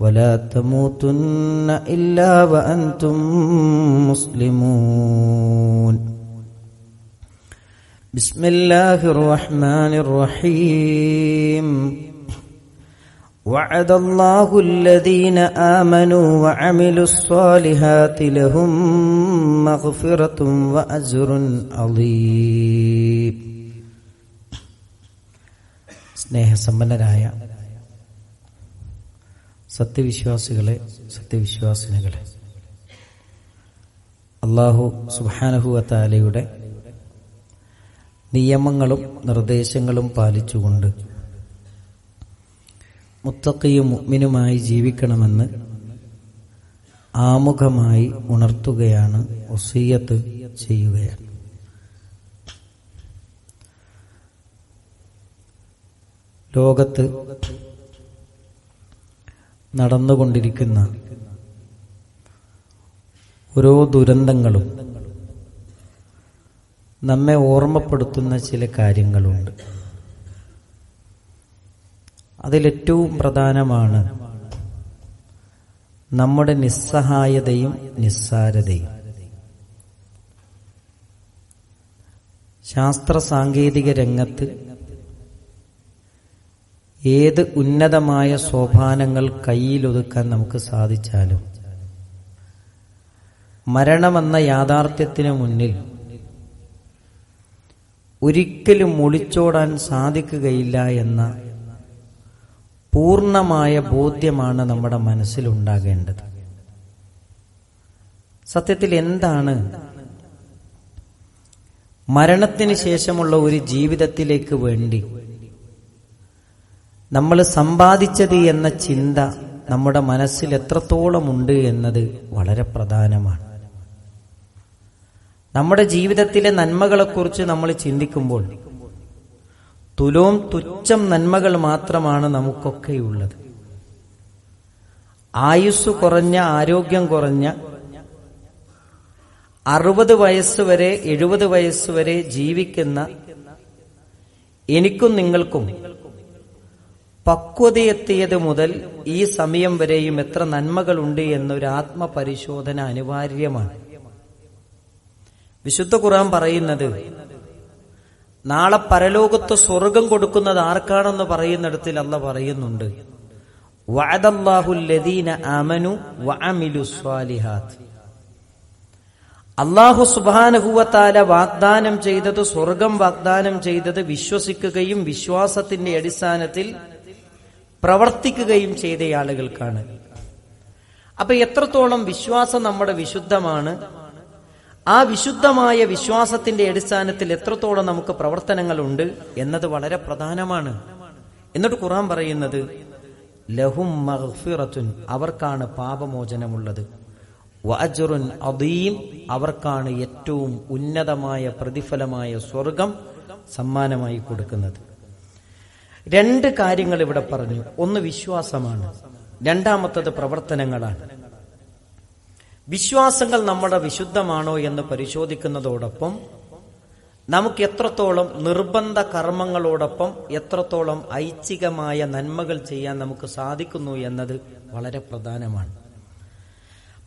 ولا تموتن إلا وأنتم مسلمون. بسم الله الرحمن الرحيم. وعد الله الذين آمنوا وعملوا الصالحات لهم مغفرة وأجر عظيم. سنه سمنا സത്യവിശ്വാസികളെ സത്യവിശ്വാസിനികളെ. അള്ളാഹു സുബാനഹുവത്താലയുടെ നിയമങ്ങളും നിർദ്ദേശങ്ങളും പാലിച്ചുകൊണ്ട് മുത്തക്കയും മുഗ്മിനുമായി ജീവിക്കണമെന്ന് ആമുഖമായി ഉണർത്തുകയാണ് ഒസീയത്ത് ചെയ്യുകയാണ്. ലോകത്ത് നടന്നുകൊണ്ടിരിക്കുന്ന ഓരോ ദുരന്തങ്ങളും നമ്മെ ഓർമ്മപ്പെടുത്തുന്ന ചില കാര്യങ്ങളുണ്ട്. അതിലേറ്റവും പ്രധാനമാണ് നമ്മുടെ നിസ്സഹായതയും നിസ്സാരതയും. ശാസ്ത്ര സാങ്കേതിക രംഗത്ത് ഏത് ഉന്നതമായ സോപാനങ്ങൾ കയ്യിലൊതുക്കാൻ നമുക്ക് സാധിച്ചാലും. മരണമെന്ന യാഥാർത്ഥ്യത്തിന് മുന്നിൽ ഒരിക്കലും മുളിച്ചോടാൻ സാധിക്കുകയില്ല എന്ന പൂർണമായ ബോധ്യമാണ് നമ്മുടെ മനസ്സിലുണ്ടാകേണ്ടത്. സത്യത്തിൽ എന്താണ്? മരണത്തിന് ശേഷമുള്ള ഒരു ജീവിതത്തിലേക്ക് വേണ്ടി നമ്മൾ സമ്പാദിച്ചത് എന്ന ചിന്ത നമ്മുടെ മനസ്സിൽ എത്രത്തോളം ഉണ്ട് എന്നത് വളരെ പ്രധാനമാണ്. നമ്മുടെ ജീവിതത്തിലെ നന്മകളെക്കുറിച്ച് നമ്മൾ ചിന്തിക്കുമ്പോൾ തുലോം തുച്ഛം നന്മകൾ മാത്രമാണ് നമുക്കൊക്കെയുള്ളത് ആയുസ് കുറഞ്ഞ ആരോഗ്യം കുറഞ്ഞ അറുപത് വയസ്സ് വരെ എഴുപത് വയസ്സ് വരെ ജീവിക്കുന്ന എനിക്കും നിങ്ങൾക്കും പക്വതയെത്തിയത് മുതൽ ഈ സമയം വരെയും എത്ര നന്മകളുണ്ട് എന്നൊരു ആത്മപരിശോധന അനിവാര്യമാണ്. വിശുദ്ധ ഖുർആൻ പറയുന്നത് നാളെ പരലോകത്ത് സ്വർഗം കൊടുക്കുന്നത് ആർക്കാണെന്ന് പറയുന്നിടത്തിൽ അല്ല പറയുന്നുണ്ട്. അള്ളാഹു സുബാനഹുവത്താല വാഗ്ദാനം ചെയ്തത് സ്വർഗം വാഗ്ദാനം ചെയ്തത് വിശ്വസിക്കുകയും വിശ്വാസത്തിന്റെ അടിസ്ഥാനത്തിൽ പ്രവർത്തിക്കുകയും ചെയ്ത ആളുകൾക്കാണ്. അപ്പൊ എത്രത്തോളം വിശ്വാസം നമ്മുടെ വിശുദ്ധമാണ്? ആ വിശുദ്ധമായ വിശ്വാസത്തിന്റെ അടിസ്ഥാനത്തിൽ എത്രത്തോളം നമുക്ക് പ്രവർത്തനങ്ങളുണ്ട് എന്നത് വളരെ പ്രധാനമാണ്. എന്നിട്ട് ഖുറാൻ പറയുന്നത് ലഹും മഹ്ഫിറത്തുൻ അവർക്കാണ് പാപമോചനമുള്ളത്. വഅജ്റുൻ അദീം അവർക്കാണ് ഏറ്റവും ഉന്നതമായ പ്രതിഫലമായ സ്വർഗം സമ്മാനമായി കൊടുക്കുന്നത്. രണ്ട് കാര്യങ്ങൾ ഇവിടെ പറഞ്ഞു. ഒന്ന് വിശ്വാസമാണ്. രണ്ടാമത്തത് പ്രവർത്തനങ്ങളാണ്. വിശ്വാസങ്ങൾ നമ്മുടെ വിശുദ്ധമാണോ എന്ന് പരിശോധിക്കുന്നതോടൊപ്പം നമുക്ക് എത്രത്തോളം നിർബന്ധ കർമ്മങ്ങളോടൊപ്പം എത്രത്തോളം ഐച്ഛികമായ നന്മകൾ ചെയ്യാൻ നമുക്ക് സാധിക്കുന്നു എന്നത് വളരെ പ്രധാനമാണ്.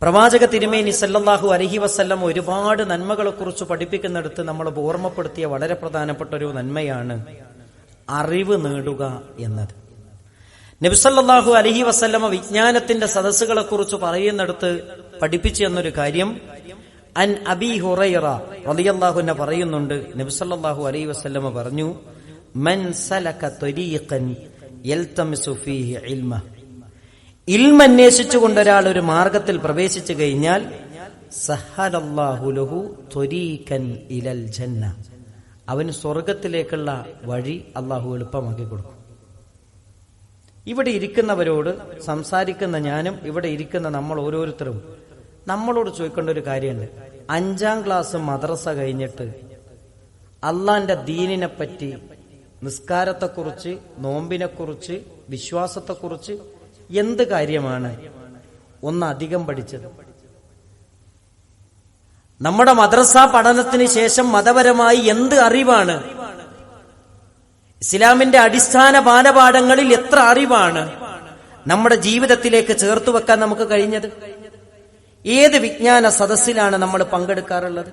പ്രവാചക തിരുമേനി സല്ലല്ലാഹു അലഹി വസ്ല്ലം ഒരുപാട് നന്മകളെക്കുറിച്ച് പഠിപ്പിക്കുന്നിടത്ത് നമ്മൾ ഓർമ്മപ്പെടുത്തിയ വളരെ പ്രധാനപ്പെട്ട ഒരു നന്മയാണ് അറിവ് നേടുക എന്നത്. നബിസല്ലാഹു അലഹി വസ്ല്ലമ വിജ്ഞാനത്തിന്റെ സദസ്സുകളെ കുറിച്ച് പറയുന്നിടത്ത് പഠിപ്പിച്ചു എന്നൊരു കാര്യം അൻ അബി ഹുറൈറ റലിയല്ലാഹുവിനെ പറയുന്നുണ്ട്. നബിസല്ലാഹു അലൈഹി വസല്ലമ പറഞ്ഞു മൻ സലക ഇൽമ ഇൽമ. അന്വേഷിച്ചുകൊണ്ട് ഒരാൾ ഒരു മാർഗത്തിൽ പ്രവേശിച്ചു കഴിഞ്ഞാൽ സഹലല്ലാഹു ലഹു തരീഖൻ ഇലൽ ജന്ന. അവന് സ്വർഗത്തിലേക്കുള്ള വഴി അള്ളാഹു എളുപ്പമാക്കി കൊടുക്കും. ഇവിടെ ഇരിക്കുന്നവരോട് സംസാരിക്കുന്ന ഞാനും ഇവിടെ ഇരിക്കുന്ന നമ്മൾ ഓരോരുത്തരും നമ്മളോട് ചോദിക്കേണ്ട ഒരു കാര്യമുണ്ട്. അഞ്ചാം ക്ലാസ് മദ്രസ കഴിഞ്ഞിട്ട് അള്ളാന്റെ ദീനിനെ പറ്റി നിസ്കാരത്തെക്കുറിച്ച് നോമ്പിനെക്കുറിച്ച് വിശ്വാസത്തെക്കുറിച്ച് എന്ത് കാര്യമാണ് ഒന്നധികം പഠിച്ചത്? നമ്മുടെ മദ്രസ പഠനത്തിന് ശേഷം മതപരമായി എന്ത് അറിവാണ്? ഇസ്ലാമിന്റെ അടിസ്ഥാന ബാലപാഠങ്ങളിൽ എത്ര അറിവാണ്? നമ്മുടെ ജീവിതത്തിലേക്ക് ചേർത്തു വെക്കാൻ നമുക്ക് കഴിഞ്ഞത്? ഏത് വിജ്ഞാന സദസ്സിലാണ് നമ്മൾ പങ്കെടുക്കാറുള്ളത്?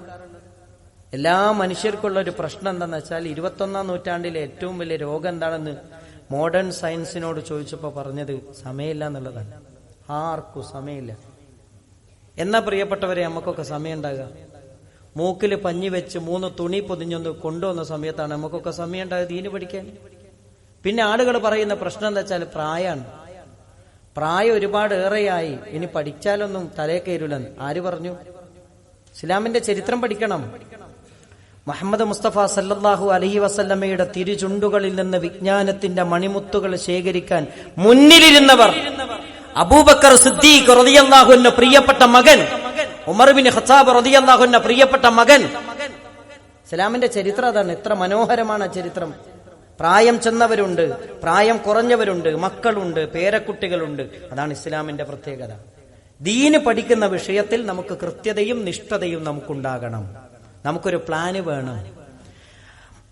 എല്ലാ മനുഷ്യർക്കുള്ള ഒരു പ്രശ്നം എന്താണെന്ന് വെച്ചാൽ ഇരുപത്തൊന്നാം നൂറ്റാണ്ടിലെ ഏറ്റവും വലിയ രോഗം എന്താണെന്ന് മോഡേൺ സയൻസിനോട് ചോദിച്ചപ്പോൾ പറഞ്ഞത് സമയമില്ല എന്നുള്ളതാണ്. ആർക്കും സമയമില്ല. എന്നാ പ്രിയപ്പെട്ടവരെ നമുക്കൊക്കെ സമയം ഉണ്ടാകുക മൂക്കിൽ പഞ്ഞി വെച്ച് മൂന്ന് തുണി പൊതിഞ്ഞൊന്ന് കൊണ്ടുവന്ന സമയത്താണ് നമുക്കൊക്കെ സമയം ഉണ്ടാകുക ദീന് പഠിക്കാൻ. പിന്നെ ആളുകൾ പറയുന്ന പ്രശ്നം എന്താ വെച്ചാൽ പ്രായമാണ് പ്രായം ഒരുപാട് ഏറെയായി. ഇനി പഠിച്ചാലൊന്നും തലേ കയറില്ലെന്ന് ആര് പറഞ്ഞു? ഇസ്ലാമിന്റെ ചരിത്രം പഠിക്കണം. മുഹമ്മദ് മുസ്തഫ സല്ലാഹു അലഹി വസല്ലമ്മയുടെ തിരുചുണ്ടുകളിൽ നിന്ന് വിജ്ഞാനത്തിന്റെ മണിമുത്തുകൾ ശേഖരിക്കാൻ മുന്നിലിരുന്നവർ അബൂബക്കർ സിദ്ദീഖ് റളിയല്ലാഹുവിന്റെ പ്രിയപ്പെട്ട മകൻ ഉമർ ഹസാബ് ഖത്താബ് റളിയല്ലാഹുവിന്റെ പ്രിയപ്പെട്ട മകൻ. ഇസ്ലാമിന്റെ ചരിത്രം അതാണ്. എത്ര മനോഹരമാണ് ചരിത്രം. പ്രായം ചെന്നവരുണ്ട് പ്രായം കുറഞ്ഞവരുണ്ട് മക്കളുണ്ട് പേരക്കുട്ടികളുണ്ട്. അതാണ് ഇസ്ലാമിന്റെ പ്രത്യേകത. ദീന് പഠിക്കുന്ന വിഷയത്തിൽ നമുക്ക് കൃത്യതയും നിഷ്ഠതയും നമുക്കുണ്ടാകണം. നമുക്കൊരു പ്ലാന് വേണം.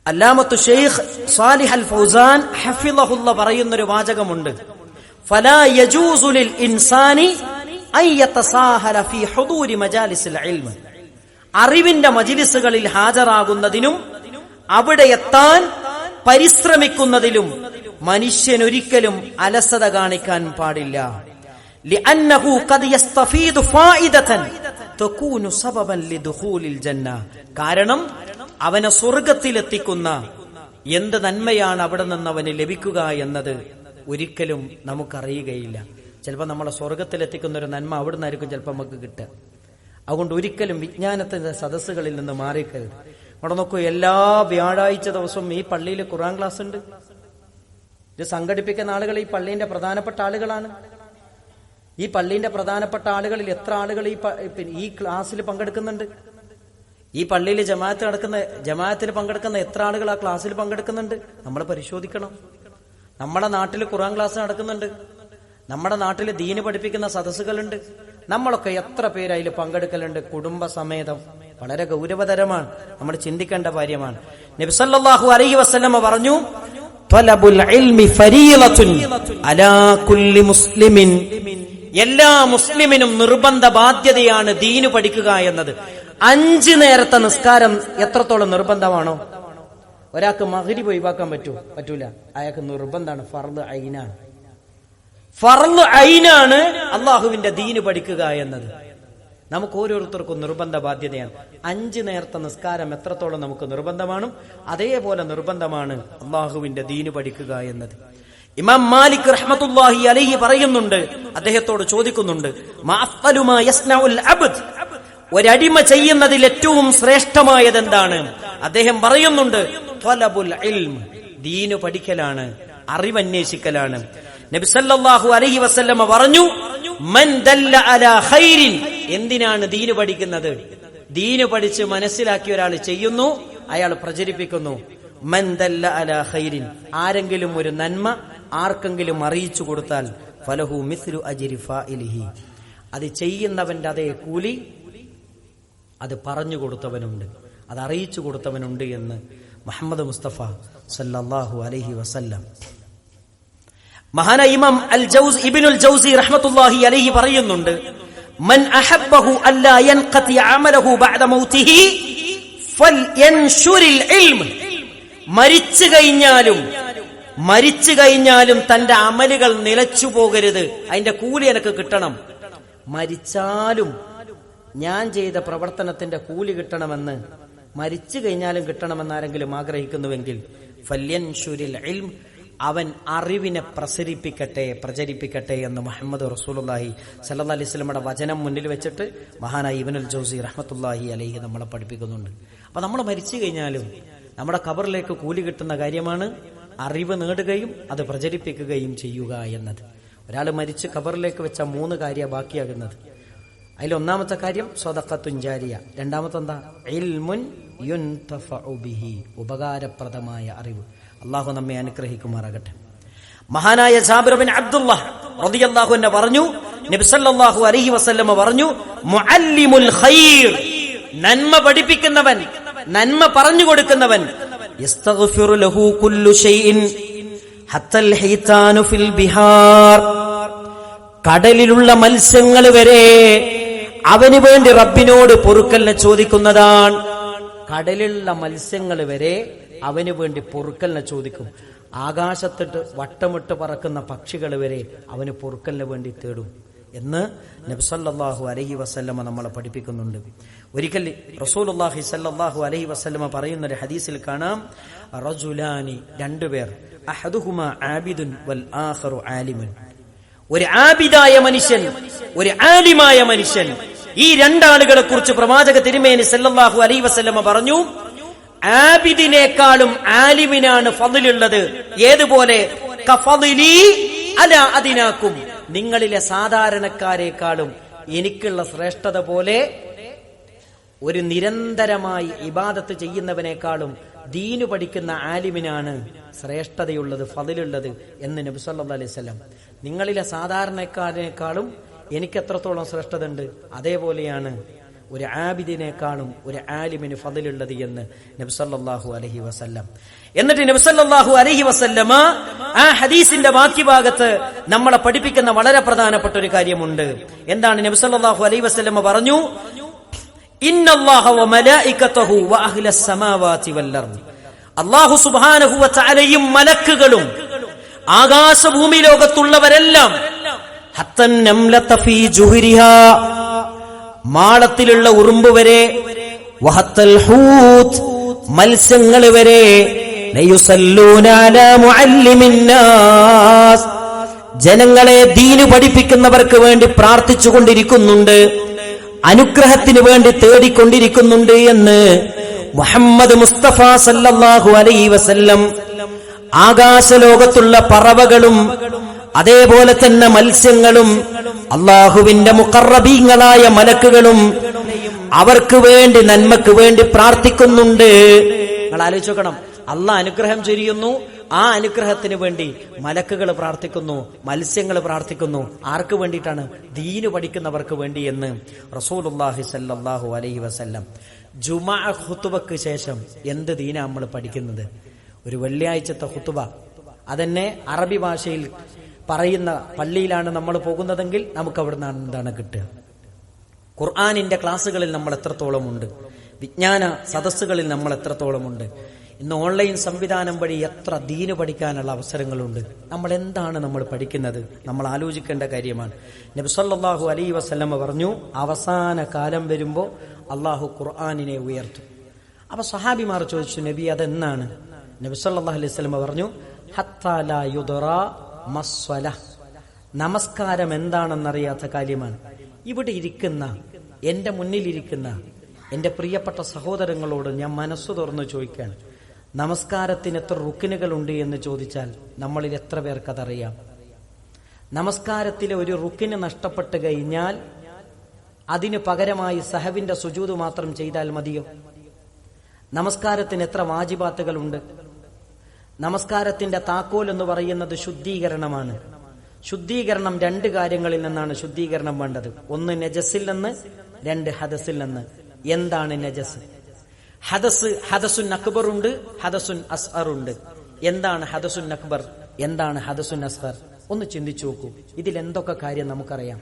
അല്ലാമത്ത് ഷെയ്ഖ് സാലിഹൽ ഫൗസാൻ ഹഫിലഹുല്ല പറയുന്നൊരു വാചകമുണ്ട്. ഇൻസാനി അറിവിന്റെ മജിലിസുകളിൽ ഹാജരാകുന്നതിനും അവിടെ എത്താൻ പരിശ്രമിക്കുന്നതിലും മനുഷ്യനൊരിക്കലും അലസത കാണിക്കാൻ പാടില്ല. കാരണം അവനെ സ്വർഗത്തിലെത്തിക്കുന്ന എന്ത് നന്മയാണ് അവിടെ നിന്ന് അവന് ലഭിക്കുക എന്നത് ഒരിക്കലും നമുക്കറിയുകയില്ല. ചിലപ്പോൾ നമ്മളെ സ്വർഗത്തിലെത്തിക്കുന്ന ഒരു നന്മ അവിടെ നിന്നായിരിക്കും ചിലപ്പോൾ നമുക്ക് കിട്ടുക. അതുകൊണ്ട് ഒരിക്കലും വിജ്ഞാനത്തിന്റെ സദസ്സുകളിൽ നിന്ന് മാറിക്കരുത്. അവിടെ നോക്കൂ എല്ലാ വ്യാഴാഴ്ച ദിവസവും ഈ പള്ളിയിൽ ഖുറാൻ ക്ലാസ് ഉണ്ട്. ഇത് സംഘടിപ്പിക്കുന്ന ആളുകൾ ഈ പള്ളീന്റെ പ്രധാനപ്പെട്ട ആളുകളാണ്. ഈ പള്ളീന്റെ പ്രധാനപ്പെട്ട ആളുകളിൽ എത്ര ആളുകൾ ഈ ഈ ക്ലാസ്സിൽ പങ്കെടുക്കുന്നുണ്ട്? ഈ പള്ളിയിൽ ജമാഅത്ത് നടക്കുന്ന ജമാഅത്തിൽ പങ്കെടുക്കുന്ന എത്ര ആളുകൾ ആ ക്ലാസ്സിൽ പങ്കെടുക്കുന്നുണ്ട്? നമ്മൾ പരിശോധിക്കണം. നമ്മുടെ നാട്ടിൽ ഖുറാൻ ക്ലാസ് നടക്കുന്നുണ്ട്. നമ്മുടെ നാട്ടിൽ ദീന് പഠിപ്പിക്കുന്ന സദസ്സുകളുണ്ട്. നമ്മളൊക്കെ എത്ര പേര് അതിൽ പങ്കെടുക്കലുണ്ട്. കുടുംബസമേതം. വളരെ ഗൗരവതരമാണ്. നമ്മൾ ചിന്തിക്കേണ്ട കാര്യമാണ്. നബിസല്ലാഹു അലൈഹി വസ്ലമ പറഞ്ഞു മുസ്ലിമിൻ. എല്ലാ മുസ്ലിമിനും നിർബന്ധ ബാധ്യതയാണ് ദീന് പഠിക്കുക എന്നത്. അഞ്ചു നേരത്തെ നിസ്കാരം എത്രത്തോളം നിർബന്ധമാണോ? ഒരാൾക്ക് മഹരി ഒഴിവാക്കാൻ പറ്റുമോ പറ്റൂല. അയാൾക്ക് നിർബന്ധമാണ് ഫർദ് ഐനാണ് ഫർദ് ഐനാണ് അള്ളാഹുവിന്റെ ദീന് പഠിക്കുക എന്നത്. നമുക്ക് ഓരോരുത്തർക്കും നിർബന്ധ ബാധ്യതയാണ്. അഞ്ച് നേരത്തെ നിസ്കാരം എത്രത്തോളം നമുക്ക് നിർബന്ധമാണ് അതേപോലെ നിർബന്ധമാണ് അള്ളാഹുവിന്റെ ദീന് പഠിക്കുക എന്നത്. ഇമാം മാലിക് റഹ്മത്തുല്ലാഹി അലഹി പറയുന്നുണ്ട് അദ്ദേഹത്തോട് ചോദിക്കുന്നുണ്ട്? ഒരടിമ ചെയ്യുന്നതിൽ ഏറ്റവും ശ്രേഷ്ഠമായത് എന്താണ് അദ്ദേഹം പറയുന്നുണ്ട് ത്വലബുൽ ഇൽമ് ദീന് പഠിക്കലാണ് അറിവന്വേഷിക്കലാണ്. നബിസല്ലാഹു അലഹി അലൈഹി വസല്ലമ പറഞ്ഞു മൻ ദല്ല ഖൈരിൻ. എന്തിനാണ് ദീന് പഠിക്കുന്നത്? ദീന് പഠിച്ച് മനസ്സിലാക്കിയ ഒരാൾ ചെയ്യുന്നു അയാൾ പ്രചരിപ്പിക്കുന്നു. മൻ ദല്ല അലാ ഖൈരിൻ. ആരെങ്കിലും ഒരു നന്മ ആർക്കെങ്കിലും അറിയിച്ചു കൊടുത്താൽ ഫലഹു മിസ്ലു അജ്രി അത് ചെയ്യുന്നവന്റെ അതേ കൂലി അത് പറഞ്ഞു കൊടുത്തവനുണ്ട് അത് അറിയിച്ചു കൊടുത്തവനുണ്ട് എന്ന് മുഹമ്മദ് മുസ്തഫ സല്ലല്ലാഹു അലഹി വസല്ലം. മഹാന ഇമാം അൽ ജൗസ് ഇബ്നുൽ ജൗസി റഹ്മത്തുള്ളാഹി അലൈഹി പറയുന്നുണ്ട് മൻ അഹബ്ബഹു അല്ലാ യൻഖതി അമലഹു ബഅദ മൗതിഹി ഫൽയൻഷുരിൽ ഇൽമ്. മരിച്ചു കഴിഞ്ഞാലും മരിച്ചു കഴിഞ്ഞാലും തന്റെ അമലുകൾ നിലച്ചു പോകരുത്. അതിന്റെ കൂലി എനിക്ക് കിട്ടണം. മരിച്ചാലും ഞാൻ ചെയ്ത പ്രവർത്തനത്തിന്റെ കൂലി കിട്ടണമെന്ന് മരിച്ചു കഴിഞ്ഞാലും കിട്ടണമെന്ന് ആരെങ്കിലും ആഗ്രഹിക്കുന്നുവെങ്കിൽ ഫല്യൻഷുരിൽ ഇൽം അവൻ അറിവിനെ പ്രസരിപ്പിക്കട്ടെ പ്രചരിപ്പിക്കട്ടെ എന്ന് മുഹമ്മദ് റസൂലുള്ളാഹി സല്ലല്ലാഹി അലൈഹി വസല്ലമയുടെ വചനം മുന്നിൽ വെച്ചിട്ട് മഹാനായി ഇബനുൽ ജോസി റഹ്മത്തുള്ളാഹി അലഹി നമ്മളെ പഠിപ്പിക്കുന്നുണ്ട്. അപ്പൊ നമ്മൾ മരിച്ചു കഴിഞ്ഞാലും നമ്മുടെ കബറിലേക്ക് കൂലി കിട്ടുന്ന കാര്യമാണ് അറിവ് നേടുകയും അത് പ്രചരിപ്പിക്കുകയും ചെയ്യുക എന്നത്. ഒരാൾ മരിച്ച് കബറിലേക്ക് വെച്ച മൂന്ന് കാര്യ ബാക്കിയാകുന്നത്. അതിൽ ഒന്നാമത്തെ കാര്യം സ്വതക്കത്തുഞ്ചാരിയ രണ്ടാമത്തെ എന്താ ഉപകാരപ്രദമായ അറിവ്. അള്ളാഹു നമ്മെ അനുഗ്രഹിക്കുമാറാകട്ടെ. മഹാനായ ജാബിറബിൻ റളിയല്ലാഹു അൻഹു പറഞ്ഞു നബി സല്ലല്ലാഹു അലൈഹി വസല്ലമ പറഞ്ഞു നന്മ പഠിപ്പിക്കുന്നവൻ നന്മ പറഞ്ഞു കൊടുക്കുന്നവൻ കടലിലുള്ള മത്സ്യങ്ങൾ വരെ അവന് വേണ്ടി റബ്ബിനോട് പൊറുക്കലിനെ ചോദിക്കുന്നതാണ്. കടലിലുള്ള മത്സ്യങ്ങൾ വരെ അവന് വേണ്ടി പൊറുക്കലിനെ ചോദിക്കും. ആകാശത്തിട്ട് വട്ടമിട്ട് പറക്കുന്ന പക്ഷികൾ വരെ അവന് പൊറുക്കലിന് വേണ്ടി തേടും എന്ന് നബ്സല്ലാഹു അലഹി വസല്ലമ നമ്മളെ പഠിപ്പിക്കുന്നുണ്ട്. ഒരിക്കൽ റസൂലുല്ലാഹി സല്ലല്ലാഹു അലൈഹി വസല്ലമ പറയുന്ന ഒരു ഹദീസിൽ കാണാം. റജുലാനി രണ്ടുപേർ ആബിദുൻ വൽ ആലിമുൻ. ഒരു ആബിദായ മനുഷ്യൻ ഒരു ആലിമായ മനുഷ്യൻ ഈ രണ്ടാളുകളെ കുറിച്ച് പ്രവാചക തിരുമേനി സല്ലാഹു അലൈ വസ്ലമ പറഞ്ഞു ആബിദിനേക്കാളും ആലിമിനാണ് ഫതിലുള്ളത്. ഏതുപോലെ? അല അതിനാക്കും നിങ്ങളിലെ സാധാരണക്കാരെക്കാളും എനിക്കുള്ള ശ്രേഷ്ഠത പോലെ ഒരു നിരന്തരമായി ഇബാദത്ത് ചെയ്യുന്നവനേക്കാളും ദീനു പഠിക്കുന്ന ആലിമിനാണ് ശ്രേഷ്ഠതയുള്ളത് ഫതിലുള്ളത് എന്ന് നബി സല്ലല്ലാഹു അലൈഹി വസല്ലം. നിങ്ങളിലെ സാധാരണക്കാരനേക്കാളും എനിക്ക് എത്രത്തോളം ശ്രേഷ്ഠത ഉണ്ട് അതേപോലെയാണ് ഒരു ആബിദിനേക്കാളും ഒരു ആലിമിന് ഫതിലുള്ളത് എന്ന് നബ്സല്ലാഹു അലഹി വസല്ലം. എന്നിട്ട് നബ്സല്ലാഹു അലഹി വസല്ലമ ആ ഹദീസിന്റെ ബാക്കി ഭാഗത്ത് നമ്മളെ പഠിപ്പിക്കുന്ന വളരെ പ്രധാനപ്പെട്ട ഒരു കാര്യമുണ്ട്. എന്താണ് നബ്സല്ലാഹു അലൈഹി വസല്ലമ പറഞ്ഞു? അള്ളാഹു സുബാനഹു വലയും മലക്കുകളും ആകാശഭൂമി ലോകത്തുള്ളവരെല്ലാം മാളത്തിലുള്ള ഉറുമ്പ് വരെ വഹത്തൽ ഹൂത്ത് മത്സ്യങ്ങൾ വരെ ജനങ്ങളെ ദീനു പഠിപ്പിക്കുന്നവർക്ക് വേണ്ടി പ്രാർത്ഥിച്ചുകൊണ്ടിരിക്കുന്നുണ്ട് അനുഗ്രഹത്തിന് വേണ്ടി തേടിക്കൊണ്ടിരിക്കുന്നുണ്ട് എന്ന് മുഹമ്മദ് മുസ്തഫ സല്ലല്ലാഹു അലൈ വസല്ലം ആകാശലോകത്തുള്ള പറവകളും അതേപോലെ തന്നെ മത്സ്യങ്ങളും അള്ളാഹുവിന്റെ മുക്കറബീങ്ങളായ മലക്കുകളും അവർക്ക് വേണ്ടി നന്മക്ക് വേണ്ടി പ്രാർത്ഥിക്കുന്നുണ്ട്. നിങ്ങൾ ആലോചിച്ച് നോക്കണം. അള്ളാഹ് അനുഗ്രഹം ചൊരിയുന്നു. ആ അനുഗ്രഹത്തിന് വേണ്ടി മലക്കുകൾ പ്രാർത്ഥിക്കുന്നു മത്സ്യങ്ങൾ പ്രാർത്ഥിക്കുന്നു. ആർക്ക് വേണ്ടിയിട്ടാണ്? ദീന് പഠിക്കുന്നവർക്ക് വേണ്ടി എന്ന് റസൂലുല്ലാഹി സല്ലാഹു അലൈഹി വസല്ലം. ജുമാ ഹുത്തുബക്ക് ശേഷം എന്ത് ദീന നമ്മൾ പഠിക്കുന്നത്? ഒരു വെള്ളിയാഴ്ചത്തെ ഹുത്തുബ അതന്നെ അറബി ഭാഷയിൽ പറയുന്ന പള്ളിയിലാണ് നമ്മൾ പോകുന്നതെങ്കിൽ നമുക്ക് അവിടെ എന്താണ് കിട്ടുക? ഖുർആാനിന്റെ ക്ലാസ്സുകളിൽ നമ്മൾ എത്രത്തോളം ഉണ്ട്? വിജ്ഞാന സദസ്സുകളിൽ നമ്മൾ എത്രത്തോളം ഉണ്ട്? ഇന്ന് ഓൺലൈൻ സംവിധാനം വഴി എത്ര ദീന് പഠിക്കാനുള്ള അവസരങ്ങളുണ്ട്? നമ്മൾ എന്താണ് നമ്മൾ പഠിക്കുന്നത്? നമ്മൾ ആലോചിക്കേണ്ട കാര്യമാണ്. നബ്സല്ലാഹു അലൈ വസ്ലമ പറഞ്ഞു അവസാന കാലം വരുമ്പോൾ അള്ളാഹു ഖുർആാനിനെ ഉയർത്തും. അപ്പൊ സഹാബിമാർ ചോദിച്ചു നബി അതെന്നാണ് നബി സല്ലാഹു അലൈഹി സ്വലമ പറഞ്ഞു മസ്വല. നമസ്കാരം എന്താണെന്നറിയാത്ത കാര്യമാണ്. ഇവിടെ ഇരിക്കുന്ന എന്റെ മുന്നിലിരിക്കുന്ന എന്റെ പ്രിയപ്പെട്ട സഹോദരങ്ങളോട് ഞാൻ മനസ്സു തുറന്നു ചോദിക്കാൻ നമസ്കാരത്തിന് എത്ര റുക്കിനുകളുണ്ട് എന്ന് ചോദിച്ചാൽ നമ്മളിൽ എത്ര പേർക്കതറിയാം നമസ്കാരത്തിലെ ഒരു റുക്കിന് നഷ്ടപ്പെട്ട് കഴിഞ്ഞാൽ അതിന് പകരമായി സഹവിന്റെ സുജൂത് മാത്രം ചെയ്താൽ മതിയോ? നമസ്കാരത്തിന് എത്ര വാജിബാത്തുകളുണ്ട്? നമസ്കാരത്തിന്റെ താക്കോൽ എന്ന് പറയുന്നത് ശുദ്ധീകരണമാണ്. ശുദ്ധീകരണം രണ്ട് കാര്യങ്ങളിൽ നിന്നാണ് ശുദ്ധീകരണം വേണ്ടത്. ഒന്ന് നജസിൽ നിന്ന് രണ്ട് ഹദസിൽ നിന്ന്. എന്താണ് നജസ് ഹദസ് ഹദസുൻ അക്ബർ ഉണ്ട് ഹദസുൻ അസ്ഹർ ഉണ്ട്. എന്താണ് ഹദസുൻ അക്ബർ? എന്താണ് ഹദസുൻ അസ്ഹർ? ഒന്ന് ചിന്തിച്ചു നോക്കൂ. ഇതിൽ എന്തൊക്കെ കാര്യം നമുക്കറിയാം?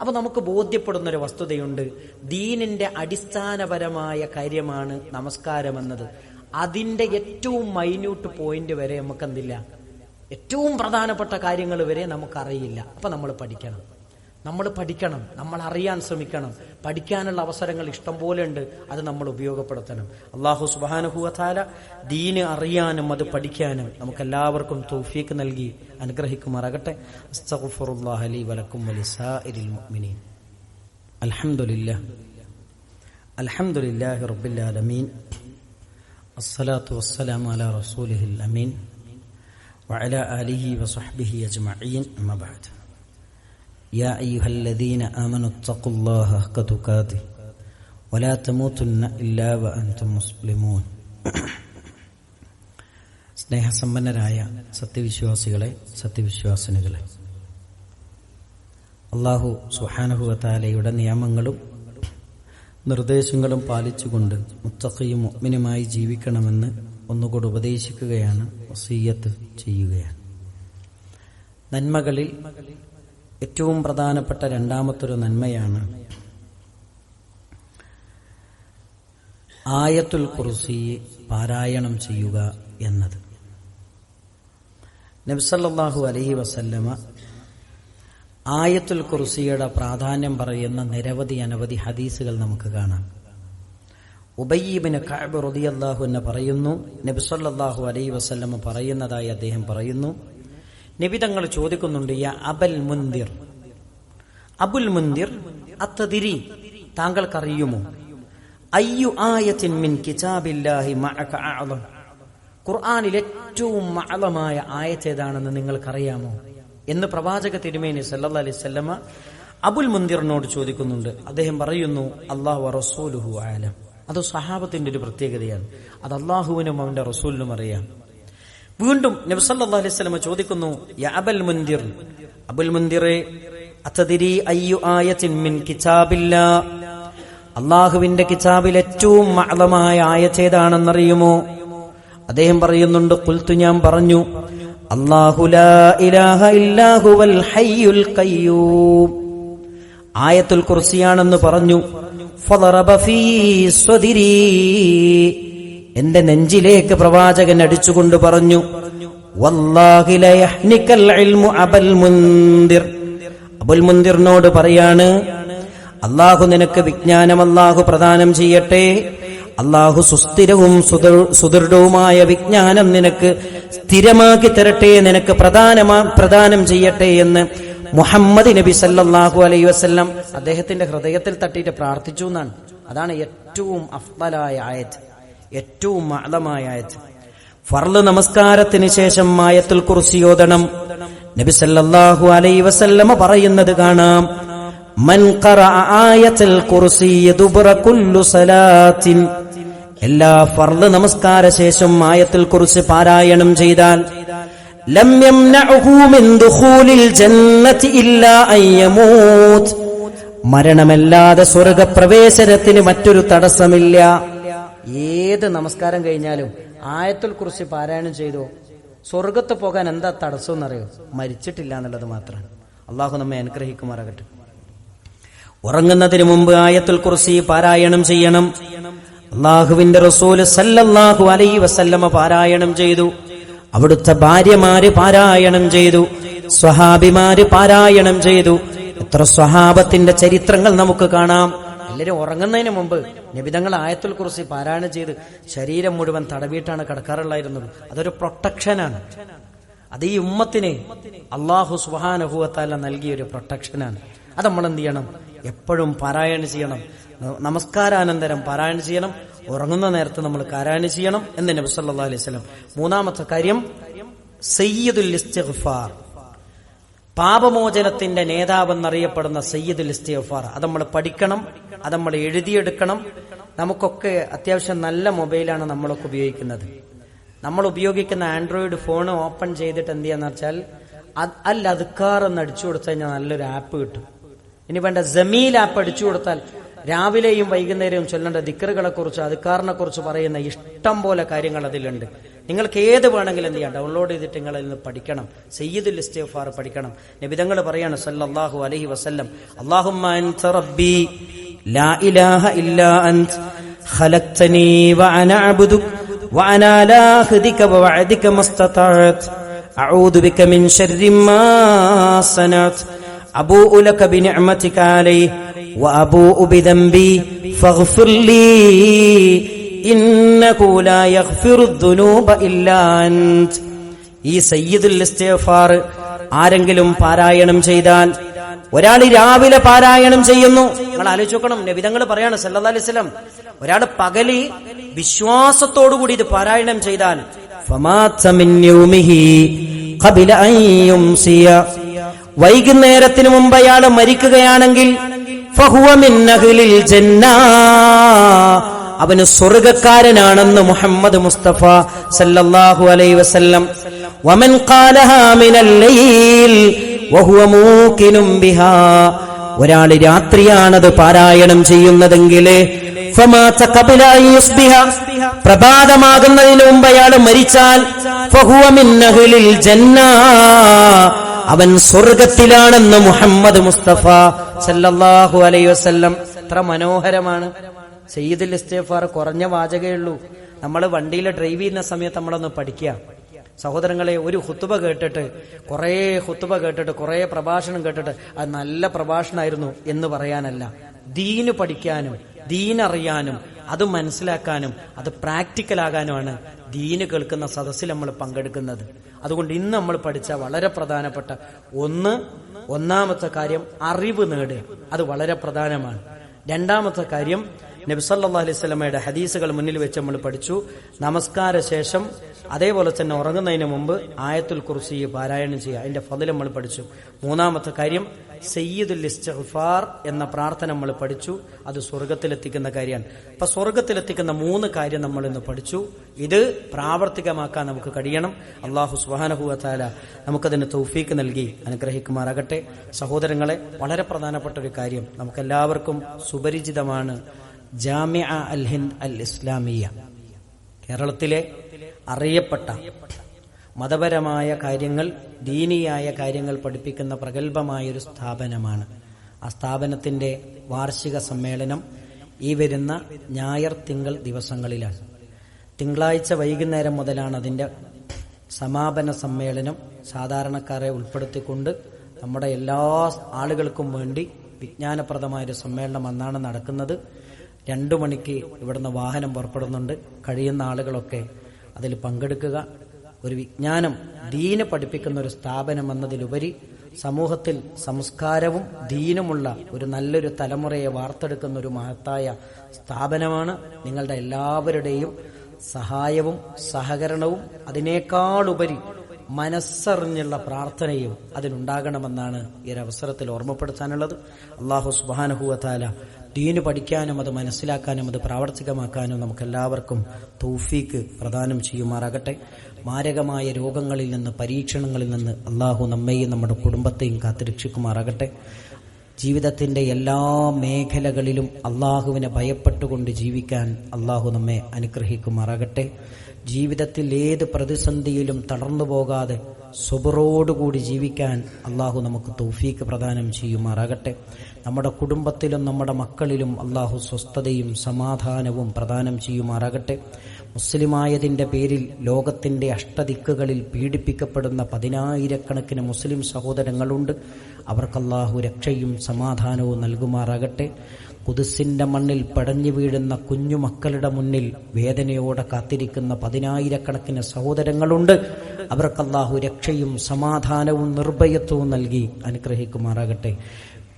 അപ്പൊ നമുക്ക് ബോധ്യപ്പെടുന്ന ഒരു വസ്തുതയുണ്ട്. ദീനിന്റെ അടിസ്ഥാനപരമായ കാര്യമാണ് നമസ്കാരം എന്നത് അതിന്റെ ഏറ്റവും മൈന്യൂട്ട് പോയിന്റ് വരെ നമുക്ക് എന്തില്ല ഏറ്റവും പ്രധാനപ്പെട്ട കാര്യങ്ങൾ വരെ നമുക്കറിയില്ല. അപ്പൊ നമ്മൾ പഠിക്കണം. നമ്മൾ പഠിക്കണം. നമ്മൾ അറിയാൻ ശ്രമിക്കണം. പഠിക്കാനുള്ള അവസരങ്ങൾ ഇഷ്ടം പോലെ ഉണ്ട്. അത് നമ്മൾ ഉപയോഗപ്പെടുത്തണം. അള്ളാഹു സുബാനുഹുഅാല ദീന് അറിയാനും അത് പഠിക്കാനും നമുക്ക് എല്ലാവർക്കും തൗഫീക്ക് നൽകി അനുഗ്രഹിക്കുമാറാകട്ടെ. അസ്തഗ്ഫിറുല്ലാഹി ലി വലക്കും അൽഹംദുലില്ലാഹി റബ്ബിൽ ആലമീൻ. അസ്സലാത്തു വസ്സലാമു അലാ റസൂലിഹിൽ അമീൻ وعلى آله وصحبه أجمعين أما بعد يا أيها الذين آمنوا اتقوا الله حق تقاته ولا تموتن إلا وأنتم مسلمون സ്നേഹസമ്പന്നരായ സത്യവിശ്വാസികളെ സത്യവിശ്വാസിനികളെ അള്ളാഹു സുഹാനഹുവത്താലയുടെ നിയമങ്ങളും നിർദ്ദേശങ്ങളും പാലിച്ചുകൊണ്ട് മുത്തഖയും മുഅ്മിനുമായി ജീവിക്കണമെന്ന് ഒന്നുകൂടി ഉപദേശിക്കുകയാണ് വസീയത്ത് ചെയ്യുകയാണ്. നന്മകളിൽ ഏറ്റവും പ്രധാനപ്പെട്ട രണ്ടാമത്തൊരു നന്മയാണ് ആയത്തുൽ കുർസി പാരായണം ചെയ്യുക എന്നത്. നബ്സല്ലാഹു അലഹി വസല്ലമ ആയത്തുൽ കുർസിയുടെ പ്രാധാന്യം പറയുന്ന നിരവധി അനവധി ഹദീസുകൾ നമുക്ക് കാണാം. ഉബയ്യബിന് കഅബ് റളിയല്ലാഹു എന്ന് പറയുന്നു നബി അലൈ അലൈഹി വസല്ലമ പറയുന്നതായി അദ്ദേഹം പറയുന്നു നബി തങ്ങൾ ചോദിക്കുന്നുണ്ട് Abel Munthir. Abul Munthir അത്തതിരി താങ്കൾക്കറിയുമോ? Ayyu ആയത്തിൻ മിൻ കിതാബില്ലാഹി ഖുർആനിൽ ഏറ്റവും മഅലമായ ആയത്ത് ഏതാണെന്ന് നിങ്ങൾക്കറിയാമോ? എന്ന് പ്രവാചക തിരുമേനി സല്ലാ അലൈഹി വസല്ലമ അബുൽ മുന്തിറിനോട് ചോദിക്കുന്നുണ്ട്. അദ്ദേഹം പറയുന്നു അള്ളാഹു റസൂലുഹു ആലം. അത് സഹാബത്തിന്റെ ഒരു പ്രത്യേകതയാണ്. അത് അള്ളാഹുവിനും അവന്റെ റസൂലിനും അറിയാം. വീണ്ടും നബ്സല്ലാ അലൈഹി സ്വലമ ചോദിക്കുന്നു അബൽ മുന്തിർ? അബുൽ മുന്തിറെ അത്തതിരി അയ്യു ആയത്തിൻ മിൻ കിതാബില്ല? അള്ളാഹുവിന്റെ കിതാബിൽ ഏറ്റവും മഅലമായ ആയത്തേതാണെന്നറിയുമോ? അദ്ദേഹം പറയുന്നുണ്ട് കുൽത്തു ഞാൻ പറഞ്ഞു ആയത്തുൽ കുർസിയാണെന്ന് പറഞ്ഞു എന്റെ നെഞ്ചിലേക്ക് പ്രവാചകൻ അടിച്ചുകൊണ്ട് പറഞ്ഞു വല്ലാഹി ലയഹ്നിക്കൽ ഇൽമു അബൽ മുന്തിർ. അബുൽ മുന്തിറിനോട് പറയാണ് അള്ളാഹു നിനക്ക് വിജ്ഞാനം അള്ളാഹു പ്രദാനം ചെയ്യട്ടെ. അള്ളാഹു സുസ്ഥിരവും സുദൃ- സുദൃഢവുമായ വിജ്ഞാനം നിനക്ക് സ്ഥിരമാക്കി തരട്ടെ നിനക്ക് പ്രധാനമാ പ്രദാനം ചെയ്യട്ടെ എന്ന് മുഹമ്മദ് നബി സല്ലാഹു അലൈ വസല്ലം അദ്ദേഹത്തിന്റെ ഹൃദയത്തിൽ തട്ടിയിട്ട് പ്രാർത്ഥിച്ചു എന്നാണ്. അതാണ് ഏറ്റവും അഫ്ബലായ ആയത്. ഏറ്റവും മതമായ ആയത്. ഫർൾ നമസ്കാരത്തിന് ശേഷം കുർസി ഓതണം. നബി സല്ലല്ലാഹു അലൈ വസല്ലമ പറയുന്നത് കാണാം. മൻ ഖറഅ ആയത്തുൽ കുർസി കുല്ലു സലാത്തിൻ എല്ലാ ഫർദ് നമസ്കാര ശേഷം ആയത്തിൽ കുറിച്ച് പാരായണം ചെയ്താൽ മരണമല്ലാതെ സ്വർഗപ്രവേശനത്തിന് മറ്റൊരു തടസ്സമില്ല. ഏത് നമസ്കാരം കഴിഞ്ഞാലും ആയത്തിൽ കുറിച്ച് പാരായണം ചെയ്തോ സ്വർഗത്ത് പോകാൻ എന്താ തടസ്സം എന്നറിയോ? മരിച്ചിട്ടില്ല എന്നുള്ളത് മാത്രമാണ് അള്ളാഹു നമ്മെ അനുഗ്രഹിക്കുമാറാകട്ടെ. ഉറങ്ങുന്നതിന് മുമ്പ് ആയത്തിൽ കുറിച്ച് പാരായണം ചെയ്യണം. അള്ളാഹുവിന്റെ റസൂൽ സല്ലല്ലാഹു അലൈ വസല്ലമ പാരായണം ചെയ്തു. അവിടുത്തെ ഭാര്യമാര് പാരായണം ചെയ്തു. സ്വഹാബിമാര് പാരായണം ചെയ്തു. എത്ര സ്വഹാബത്തിന്റെ ചരിത്രങ്ങൾ നമുക്ക് കാണാം. എല്ലാരും ഉറങ്ങുന്നതിന് മുമ്പ് നിബിതങ്ങൾ ആയത്തുൽ കുറിച്ച് പാരായണം ചെയ്ത് ശരീരം മുഴുവൻ തടവിയിട്ടാണ് കിടക്കാറുള്ളായിരുന്നത്. അതൊരു പ്രൊട്ടക്ഷനാണ് അത് ഈ ഉമ്മത്തിന് അള്ളാഹു സുഹാനുഭവത്താല നൽകിയ ഒരു പ്രൊട്ടക്ഷനാണ് അത് നമ്മൾ എന്ത് ചെയ്യണം? എപ്പോഴും പാരായണം ചെയ്യണം. നമസ്കാരാനന്തരം പാരായണം ചെയ്യണം. ഉറങ്ങുന്ന നേരത്ത് നമ്മൾ പാരായണം ചെയ്യണം എന്ന് നബി സല്ലാ അലൈഹി സ്വലം മൂന്നാമത്തെ കാര്യം സയ്യിദുൽ ഇസ്തിഗ്ഫാർ. പാപമോചനത്തിന്റെ നേതാവെന്നറിയപ്പെടുന്ന സയ്യിദുൽ ഇസ്തിഗ്ഫാർ. അത് നമ്മൾ പഠിക്കണം അത് നമ്മൾ എഴുതിയെടുക്കണം. നമുക്കൊക്കെ അത്യാവശ്യം നല്ല മൊബൈലാണ് നമ്മളൊക്കെ ഉപയോഗിക്കുന്നത്. നമ്മൾ ഉപയോഗിക്കുന്ന ആൻഡ്രോയിഡ് ഫോൺ ഓപ്പൺ ചെയ്തിട്ട് എന്ത് ചെയ്യാന്ന് വെച്ചാൽ അത് അല്ല അതുക്കാർ എന്ന് അടിച്ചു കൊടുത്തു കഴിഞ്ഞാൽ നല്ലൊരു ആപ്പ് കിട്ടും. ഇനി വേണ്ട ആ പഠിച്ചു കൊടുത്താൽ രാവിലെയും വൈകുന്നേരവും ചൊല്ലേണ്ട ദിക്കറുകളെ കുറിച്ച് അധികാറിനെ കുറിച്ച് പറയുന്ന ഇഷ്ടം പോലെ കാര്യങ്ങൾ അതിലുണ്ട്. നിങ്ങൾക്ക് ഏത് വേണമെങ്കിലും എന്ത് ചെയ്യാം. ഡൗൺലോഡ് ചെയ്തിട്ട് നിങ്ങൾ നിന്ന് പഠിക്കണം. സയ്യിദുൽ ഇസ്തഫാർ പഠിക്കണം. നബിതങ്ങൾ പറയാണ് സല്ലല്ലാഹു അലൈഹി വസല്ലം അല്ലാഹുമ്മ റബ്ബി ലാ ഇലാഹ ഇല്ലാ അൻത ഖലഖ്തനി വഅന അബ്ദു വഅന ലാ അഖ്ദിക വഅദിക മസ്തതഅത് അഊദു ബിക മിൻ ശർരി മാ സനഅത് أبوء لك بنعمتك علي وأبوء بذنبي فاغفر لي إنه لا يغفر الذنوب إلا أنت ഈ സയ്യിദുൽ ഇസ്തിഗ്ഫാർ ആരെങ്കിലും പാരായണം ചെയ്താൽ ഒരാൾ രാവിലെ പാരായണം ചെയ്യുന്നു നിങ്ങൾ ആലോചിച്ച് നോക്കണം നബിതങ്ങൾ പറയാണ് സല്ലല്ലാഹു അലൈഹി വസല്ലം ഒരാൾ പകല് വിശ്വാസത്തോടുകൂടി ഇത് പാരായണം ചെയ്താൽ ഫമാത്ത വൈകുന്നേരത്തിന് മുമ്പ് അയാൾ മരിക്കുകയാണെങ്കിൽ അവന് സ്വർഗക്കാരനാണെന്ന് മുഹമ്മദ് മുസ്തഫ സല്ലല്ലാഹു അലൈ വസല്ലം. വമൻ ബിഹാ. ഒരാൾ രാത്രിയാണത് പാരായണം ചെയ്യുന്നതെങ്കിൽ പ്രഭാതമാകുന്നതിന് മുമ്പ് അയാൾ മരിച്ചാൽ ജന്നാ. അവൻ സ്വർഗത്തിലാണെന്ന് മുഹമ്മദ് മുസ്തഫ സല്ലാഹു അലൈ വസ്ല്ലം. എത്ര മനോഹരമാണ്. സയ്യിദുൽ ഇസ്തിഗ്ഫാർ കുറഞ്ഞ വാചകേ ഉള്ളൂ. നമ്മൾ വണ്ടിയിൽ ഡ്രൈവ് ചെയ്യുന്ന സമയത്ത് നമ്മളൊന്ന് പഠിക്കുക സഹോദരങ്ങളെ ഒരു ഹുത്തുബ കേട്ടിട്ട് കുറേ ഹുത്തുബ കേട്ടിട്ട് കുറേ പ്രഭാഷണം കേട്ടിട്ട് അത് നല്ല പ്രഭാഷണമായിരുന്നു എന്ന് പറയാനല്ല. ദീന് പഠിക്കാനും ദീനറിയാനും അത് മനസ്സിലാക്കാനും അത് പ്രാക്ടിക്കലാകാനുമാണ് ദീന് കേൾക്കുന്ന സദസ്സിൽ നമ്മൾ പങ്കെടുക്കുന്നത്. അതുകൊണ്ട് ഇന്ന് നമ്മൾ പഠിച്ച വളരെ പ്രധാനപ്പെട്ട ഒന്ന് ഒന്നാമത്തെ കാര്യം അറിവ് നേടുക. അത് വളരെ പ്രധാനമാണ്. രണ്ടാമത്തെ കാര്യം നബ്സല്ലാ അലൈഹി സ്വലമയുടെ ഹദീസുകൾ മുന്നിൽ വെച്ച് നമ്മൾ പഠിച്ചു. നമസ്കാര ശേഷം അതേപോലെ തന്നെ ഉറങ്ങുന്നതിന് മുമ്പ് ആയത്തുൽ കുർസി പാരായണം ചെയ്യുക. അതിന്റെ ഫതിൽ നമ്മൾ പഠിച്ചു. മൂന്നാമത്തെ കാര്യം സയ്യിദുൽ ഇസ്തിഗ്ഫാർ എന്ന പ്രാർത്ഥന നമ്മൾ പഠിച്ചു. അത് സ്വർഗത്തിലെത്തിക്കുന്ന കാര്യമാണ്. അപ്പൊ സ്വർഗത്തിലെത്തിക്കുന്ന മൂന്ന് കാര്യം നമ്മൾ ഇന്ന് പഠിച്ചു. ഇത് പ്രാവർത്തികമാക്കാൻ നമുക്ക് കഴിയണം. അള്ളാഹു സുബാനഹുവത്താല നമുക്കതിന് തൗഫീക്ക് നൽകി അനുഗ്രഹിക്കുമാറാകട്ടെ. സഹോദരങ്ങളെ വളരെ പ്രധാനപ്പെട്ട ഒരു കാര്യം. നമുക്കെല്ലാവർക്കും സുപരിചിതമാണ് ജാമ്യ അൽ ഹിന്ദ് അൽ ഇസ്ലാമിയ. കേരളത്തിലെ അറിയപ്പെട്ട മതപരമായ കാര്യങ്ങൾ ദീനിയായ കാര്യങ്ങൾ പഠിപ്പിക്കുന്ന പ്രഗത്ഭമായൊരു സ്ഥാപനമാണ്. ആ സ്ഥാപനത്തിന്റെ വാർഷിക സമ്മേളനം ഈ വരുന്ന ഞായർ തിങ്കൾ ദിവസങ്ങളിലാണ്. തിങ്കളാഴ്ച വൈകുന്നേരം മുതലാണ് അതിന്റെ സമാപന സമ്മേളനം സാധാരണക്കാരെ ഉൾപ്പെടുത്തിക്കൊണ്ട് നമ്മുടെ എല്ലാ ആളുകൾക്കും വേണ്ടി വിജ്ഞാനപ്രദമായൊരു സമ്മേളനം അന്നാണ് നടക്കുന്നത്. രണ്ടു മണിക്ക് ഇവിടുന്ന് വാഹനം പുറപ്പെടുന്നുണ്ട്. കഴിയുന്ന ആളുകളൊക്കെ അതിൽ പങ്കെടുക്കുക. ഒരു വിജ്ഞാനം ദീന് പഠിപ്പിക്കുന്ന ഒരു സ്ഥാപനം എന്നതിലുപരി സമൂഹത്തിൽ സംസ്കാരവും ദീനുമുള്ള ഒരു നല്ലൊരു തലമുറയെ വാർത്തെടുക്കുന്ന ഒരു മഹത്തായ സ്ഥാപനമാണ്. നിങ്ങളുടെ എല്ലാവരുടെയും സഹായവും സഹകരണവും അതിനേക്കാളുപരി മനസ്സറിഞ്ഞുള്ള പ്രാർത്ഥനയും അതിനുണ്ടാകണമെന്നാണ് ഈ ഒരു അവസരത്തിൽ ഓർമ്മപ്പെടുത്താനുള്ളത്. അള്ളാഹു സുബാനഹുവത്താല ദീന് പഠിക്കാനും അത് മനസ്സിലാക്കാനും അത് പ്രാവർത്തികമാക്കാനും നമുക്കെല്ലാവർക്കും തൗഫീക്ക് പ്രദാനം ചെയ്യുമാറാകട്ടെ. മാരകമായ രോഗങ്ങളിൽ നിന്ന് പരീക്ഷണങ്ങളിൽ നിന്ന് അള്ളാഹു നമ്മെയും നമ്മുടെ കുടുംബത്തെയും കാത്തുരക്ഷിക്കുമാറാകട്ടെ. ജീവിതത്തിന്റെ എല്ലാ മേഖലകളിലും അള്ളാഹുവിനെ ഭയപ്പെട്ടുകൊണ്ട് ജീവിക്കാൻ അള്ളാഹു നമ്മെ അനുഗ്രഹിക്കുമാറാകട്ടെ. ജീവിതത്തിൽ ഏത് പ്രതിസന്ധിയിലും തളർന്നു പോകാതെ സുബറോടുകൂടി ജീവിക്കാൻ അള്ളാഹു നമുക്ക് തൗഫീക്ക് പ്രദാനം ചെയ്യുമാറാകട്ടെ. നമ്മുടെ കുടുംബത്തിലും നമ്മുടെ മക്കളിലും അള്ളാഹു സ്വസ്ഥതയും സമാധാനവും പ്രദാനം ചെയ്യുമാറാകട്ടെ. മുസ്ലിമായതിന്റെ പേരിൽ ലോകത്തിന്റെ അഷ്ടദിക്കുകളിൽ പീഡിപ്പിക്കപ്പെടുന്ന പതിനായിരക്കണക്കിന് മുസ്ലിം സഹോദരങ്ങളുണ്ട്. അവർക്കല്ലാഹു രക്ഷയും സമാധാനവും നൽകുമാറാകട്ടെ. കുതിസിന്റെ മണ്ണിൽ പടഞ്ഞു വീഴുന്ന കുഞ്ഞുമക്കളുടെ മുന്നിൽ വേദനയോടെ കാത്തിരിക്കുന്ന പതിനായിരക്കണക്കിന് സഹോദരങ്ങളുണ്ട്. അവർക്കല്ലാഹു രക്ഷയും സമാധാനവും നിർഭയത്വവും നൽകി അനുഗ്രഹിക്കുമാറാകട്ടെ.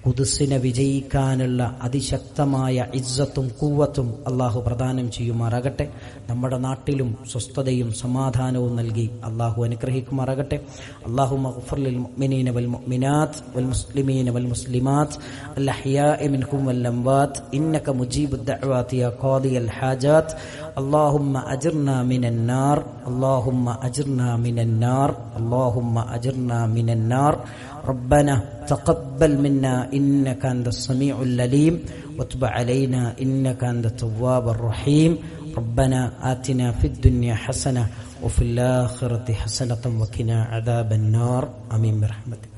കുതിസിനെ വിജയിക്കാനുള്ള അതിശക്തമായ ഇജ്ജത്തും കൂവത്തും അള്ളാഹു പ്രദാനം ചെയ്യുമാറാകട്ടെ. നമ്മുടെ നാട്ടിലും സ്വസ്ഥതയും സമാധാനവും നൽകി അള്ളാഹു അനുഗ്രഹിക്കുമാറാകട്ടെ. അള്ളാഹു മഹ്ഫർലിൽ മുഅ്മിനീന വൽ മുഅ്മിനാത്ത് വൽ മുസ്ലിമീന വൽ മുസ്ലിമാത്ത്. അൽ അഹ്യാഇ മിൻഹും വൽ അംവാത്ത്. ഇന്നക മുജീബുദ് ദഅവാതി യാ ഖാദിയൽ ഹാജാത്ത്. اللهم أجرنا من النار اللهم أجرنا من النار اللهم أجرنا من النار. ربنا تقبل منا إنك أنت السميع العليم وتب علينا إنك أنت التواب الرحيم. ربنا آتنا في الدنيا حسنة وفي الآخرة حسنة وقنا عذاب النار. آمين برحمتك.